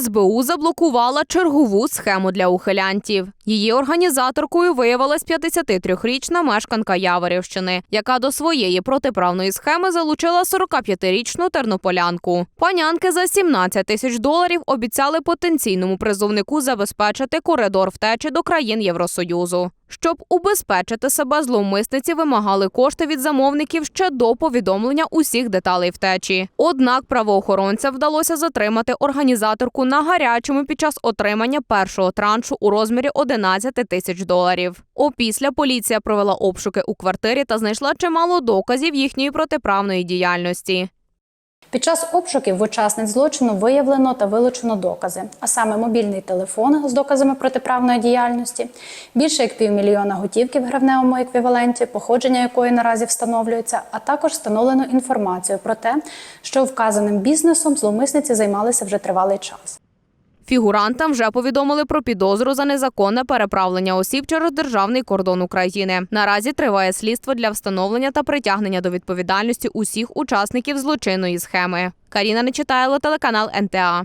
СБУ заблокувала чергову схему для ухилянтів. Її організаторкою виявилась 53-річна мешканка Яворівщини, яка до своєї протиправної схеми залучила 45-річну тернополянку. Панянки за 17 тисяч доларів обіцяли потенційному призовнику забезпечити коридор втечі до країн Євросоюзу. Щоб убезпечити себе, зловмисниці вимагали кошти від замовників ще до повідомлення усіх деталей втечі. Однак правоохоронцям вдалося затримати організаторку на гарячому під час отримання першого траншу у розмірі 11 тисяч доларів. Опісля поліція провела обшуки у квартирі та знайшла чимало доказів їхньої протиправної діяльності. Під час обшуків в учасниць злочину виявлено та вилучено докази, а саме мобільний телефон з доказами протиправної діяльності, більше як півмільйона готівки в гривневому еквіваленті, походження якої наразі встановлюється, а також встановлено інформацію про те, що вказаним бізнесом зловмисниці займалися вже тривалий час. Фігурантам вже повідомили про підозру за незаконне переправлення осіб через державний кордон України. Наразі триває слідство для встановлення та притягнення до відповідальності усіх учасників злочинної схеми. Каріна Нечитайло, телеканал НТА.